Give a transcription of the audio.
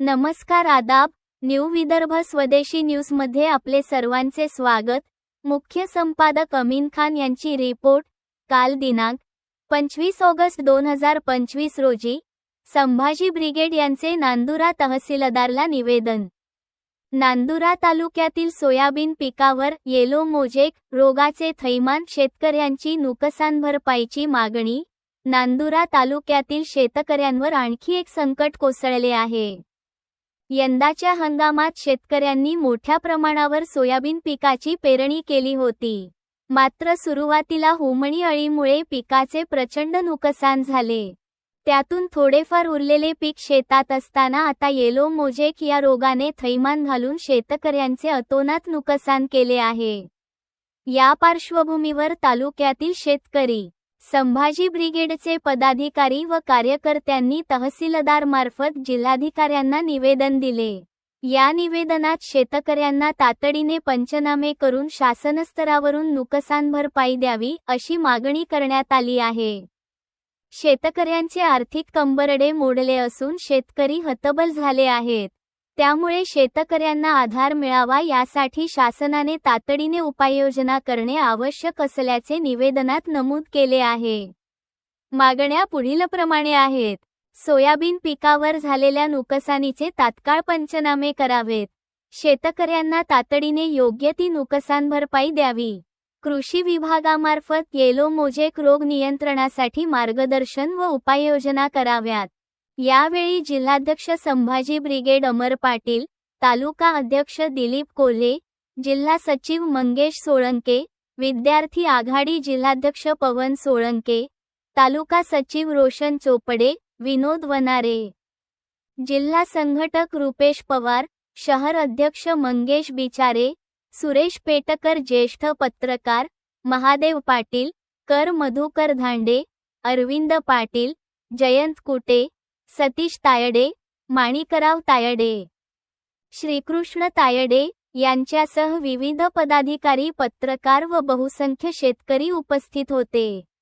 नमस्कार आदाब न्यू विदर्भ स्वदेशी न्यूजमध्ये आपले सर्वांचे स्वागत. मुख्य संपादक अमीन खान यांची रिपोर्ट काल दिनांक पंचवीस ऑगस्ट दोन हजार पंचवीस रोजी संभाजी ब्रिगेड यांचे नांदुरा तहसीलदारला निवेदन. नांदुरा तालुक्यातील सोयाबीन पिकावर येलो मोजेक रोगाचे थैमान शेतकऱ्यांची नुकसान भरपाईची मागणी? नांदुरा तालुक्यातील शेतकऱ्यांवर आणखी एक संकट कोसळले आहे. यंदाच्या हंगामात शेतकऱ्यांनी मोठ्या प्रमाणावर सोयाबीन पिकाची पेरणी केली होती. मात्र सुरुवातीला हुमणी अळीमुळे पिकाचे प्रचंड नुकसान झाले. त्यातून थोडेफार उरलेले पीक शेतात असताना आता येलो मोजेक या रोगाने थैमान घालून शेतकऱ्यांचे अतोनात नुकसान केले आहे. या पार्श्वभूमीवर तालुक्यातील शेतकरी संभाजी ब्रिगेडचे पदाधिकारी व कार्यकर्त्यांनी तहसीलदार मार्फत जिल्हाधिकाऱ्यांना निवेदन दिले. या निवेदनात शेतकऱ्यांना तातडीने पंचनामे करून शासनस्तरावरून नुकसान भरपाई द्यावी अशी मागणी करण्यात आली आहे. शेतकऱ्यांचे आर्थिक कंबरडे मोडले असून शेतकरी हतबल झाले आहेत. त्यामुळे शेतकऱ्यांना आधार मिळावा यासाठी शासनाने तातडीने उपाययोजना करणे आवश्यक असल्याचे निवेदनात नमूद केले आहे. मागण्या पुढीलप्रमाणे आहेत. सोयाबीन पिकावर झालेल्या नुकसानीचे तात्काळ पंचनामे करावेत. शेतकऱ्यांना तातडीने योग्य ती नुकसान भरपाई द्यावी. कृषी विभागामार्फत येलो मोजेक रोग नियंत्रणासाठी मार्गदर्शन व उपाययोजना कराव्यात. यावेळी जिल्हाध्यक्ष संभाजी ब्रिगेड अमर पाटील तालुका अध्यक्ष दिलीप कोल्हे जिल्हा सचिव मंगेश सोळंके विद्यार्थी आघाडी जिल्हाध्यक्ष पवन सोळंके तालुका सचिव रोशन चोपडे विनोद वनारे. जिल्हा संघटक रुपेश पवार शहर अध्यक्ष मंगेश बिचारे सुरेश पेटकर ज्येष्ठ पत्रकार महादेव पाटील कर मधुकर धांडे अरविंद पाटील जयंत कुटे सतीश तायडे माणिकराव तायडे. श्रीकृष्ण तायडे यांच्यासह विविध पदाधिकारी पत्रकार व बहुसंख्य शेतकरी उपस्थित होते.